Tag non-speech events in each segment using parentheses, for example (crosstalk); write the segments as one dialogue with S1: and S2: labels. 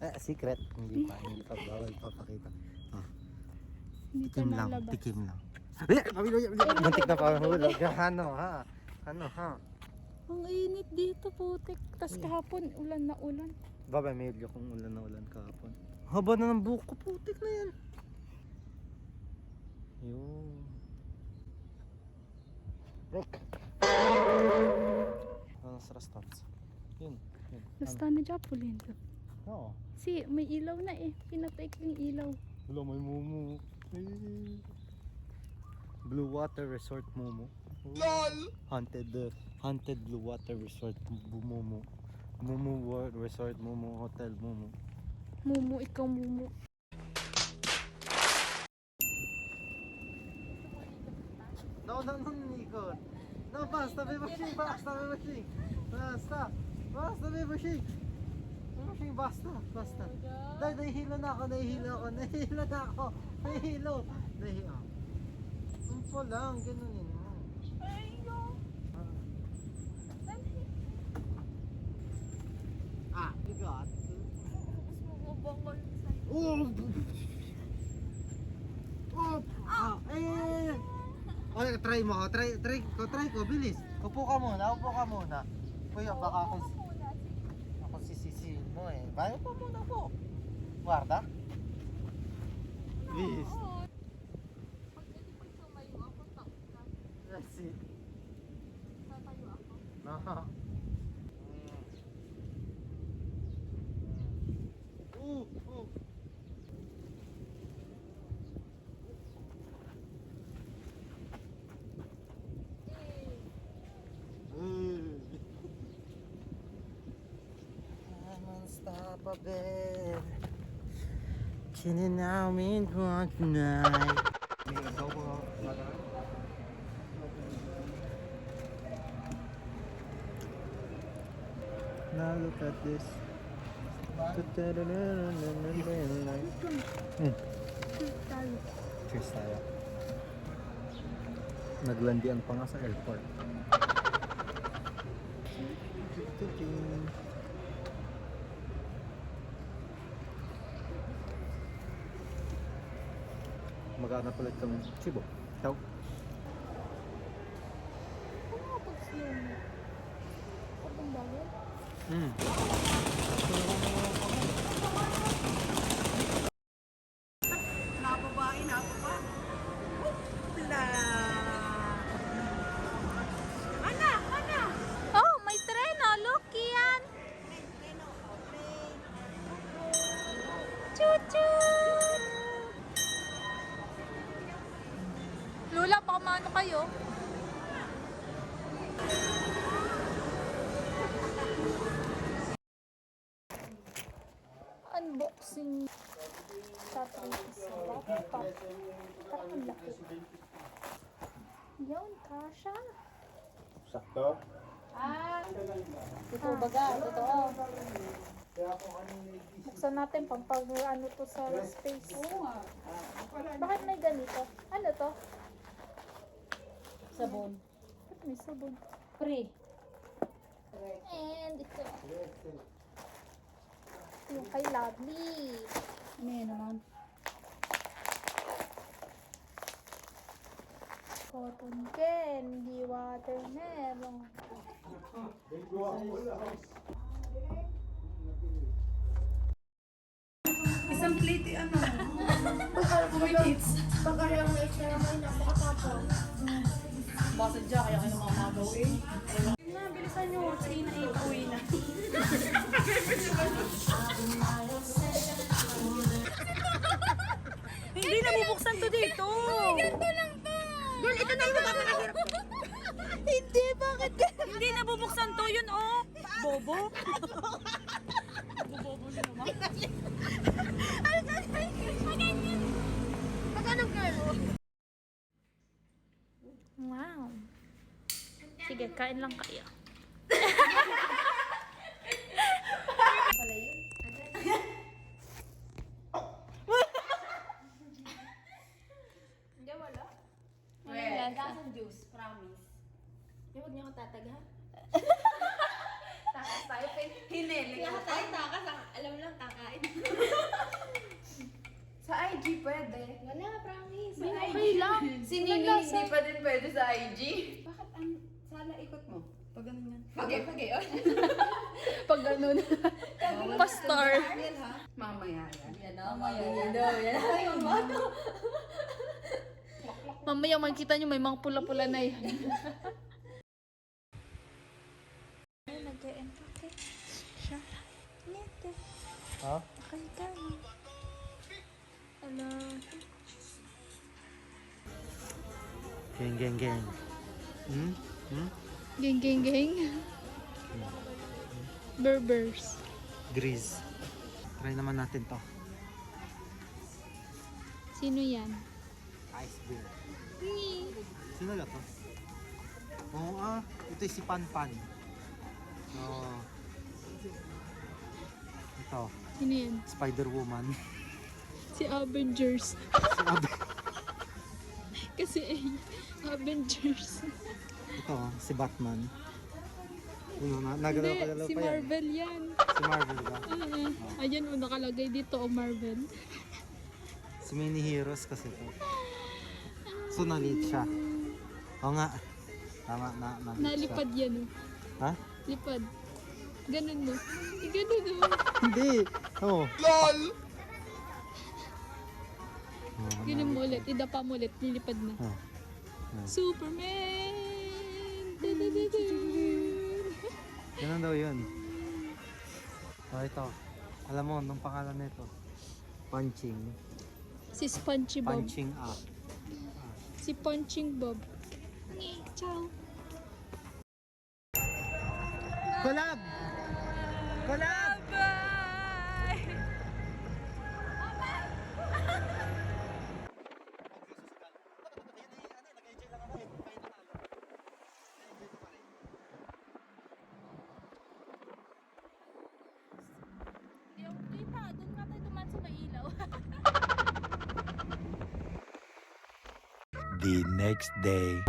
S1: Eh, secret. Hindi pa. Hindi pa. Bawal papakita. Ah,
S2: Hindi pa
S1: tikim lang. Tikim lang. Muntik na pa hulog. Ano ha? Ano ha?
S2: Ang init dito, putik. Tapos kahapon, ulan na ulan.
S1: Baba, medyo kung ulan na ulan kahapon. Haba na ng buhok ko. Putik na yan. Yun. Rick. Ano sa stops? Yun. Yun.
S2: Japolin.
S1: Ano? Oo.
S2: Si, may ilaw na eh. Pinatay ko yung ilaw.
S1: Wala, may mumu. Eh. Blue Water Resort Mumu. LOL! Haunted, uh, haunted Blue Water Resort Mumu. Mumu World Resort Mumu Hotel Mumu.
S2: Mumu, ikaw mumu.
S1: No, no, no, Nico. No, basta, Bebashing, basta, Bebashing. Basta, basta, Bebashing. Bebashing, basta, basta. Dahil nahihilo na ako, nahihilo ako, (laughs) nahihilo na ako. Nahihilo. Nahihilo. Umpo lang, ganunin mo. Ah, you got. Oh! Oh! Ah, eh! Okay, try mo. Try, try ko, try ko. Bilis. Upo ka muna, upo ka muna. Kuya, baka mo eh. Bayo po muna po. Guarda. Bilis. That's it. Aha. Uh, unstoppable. Chilling out in front tonight. Now look at this. Hmm. Cheers tayo. Naglandian pa nga sa airport. Magana palit kami Cebu. Ciao.
S2: Ano nga pag slow mo? Pagong bagay?
S1: Mm.
S2: Kayo? Unboxing tatry sa laptop. Parang ang laki. Yun, kasha.
S1: Sakto.
S2: Ah, totoo baga, totoo. Buksan natin pang pag ano to sa space. Bakit may ganito? Ano to?
S3: Sabon.
S2: Ba't may sabon?
S3: Free.
S2: And ito. Yung kay Lovely.
S3: Ano yan naman?
S2: Cotton candy, watermelon.
S3: Isang plate eh, ano? Kumikits.
S4: Baka lang may siya may napakatapang.
S3: Baka sadya, kaya kayo mamagaw eh. Na, bilisan nyo. Sige na, ipuwi na. Hindi na bubuksan to dito. Ganito lang to. Girl, ito na yung makakahirap. (laughs) Hindi, bakit? Hindi na bubuksan to yun, oh. Bobo (laughs)
S2: Wow. Sige, kain lang kayo.
S4: Pala wala.
S3: Wala. That's ah. juice, promise.
S4: Yung huwag niyo ako tatag, ha? (laughs)
S3: takas lang, kakain. (laughs)
S4: Sa IG pwede. Wala, promise. Sa May okay lang.
S3: Si Nini hindi pa din pwede sa IG.
S5: Bakit ang sala ikot mo? Pag ganun yan.
S3: Pagay, pagay. (laughs)
S2: Pag ganun. Pastor.
S5: Yan ha? Mamaya yan.
S3: Yan na, mamaya yan daw. Yan na yung motto.
S2: Mamaya makikita nyo may mga pula-pula na yan. Nag-e-empake siya. Nete.
S1: Ha?
S2: Okay ka na.
S1: Geng, geng, geng. Hmm? Hmm?
S2: Geng, geng, geng. Berbers.
S1: Grease. Try naman natin to.
S2: Sino yan?
S1: Ice beer. Sino na to? Oo ah, ito si Pan Pan. Oo. Ito,
S2: Sino yan?
S1: Spider-Woman. (laughs)
S2: Si Avengers.
S1: si Ab-
S2: Kasi (laughs) eh, Avengers.
S1: ito, si Batman. Ano, na, nagalaw
S2: Hindi,
S1: kagalaw
S2: si
S1: pa yan.
S2: Marvel yan.
S1: Si Marvel ba?
S2: Uh, ayan o, nakalagay dito o Marvel.
S1: Si Mini Heroes kasi to. So, nalit siya. Oo nga. Tama, na, nalit siya.
S2: Nalipad yan o.
S1: Ha?
S2: Lipad. Ganun mo. Eh, ganun o.
S1: Hindi. Oo. LOL! Oh,
S2: Ganun mo ulit. Idapa mo ulit. Nilipad na.
S1: Oh.
S2: Superman! Da-da-da-da. (laughs)
S1: Ganun daw yun. Oh, ito. Alam mo, nung pangalan nito. Punching.
S2: Si Spongy Bob.
S1: Punching up.
S2: Si Punching Bob. Ciao.
S1: Collab! Collab!
S6: The next day.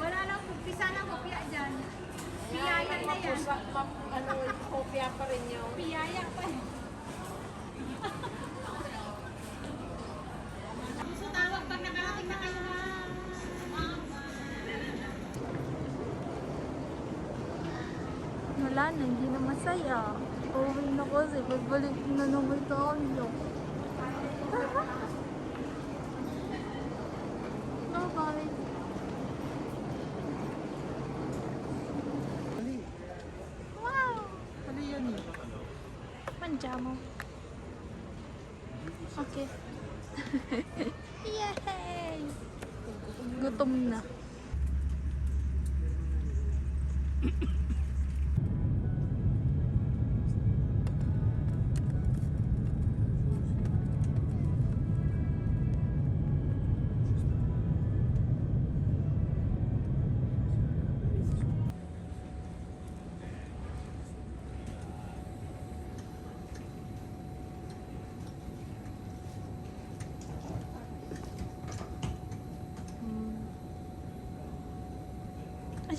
S7: Wala lang, umpisa ng kopya dyan. Piyaya na yan.
S5: Ano, kopya pa rin yung...
S7: Piyaya na,
S2: hindi na masaya. Uwi na kasi, pagbalik na naman tayo. Bye-bye.
S1: Mali.
S2: Wow!
S1: Mali yan eh.
S2: Okay. (laughs) Yay! Gutom na. (laughs)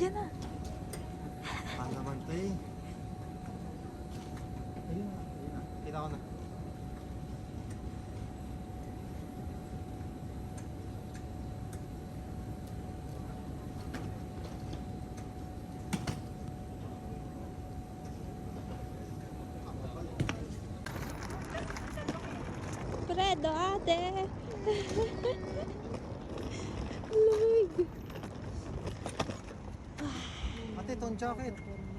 S2: Ayan na.
S1: Paano naman to eh? Ayun na. Ayun na. Kita ko na.
S2: Predo, ate. (laughs)
S1: jacket on jacket.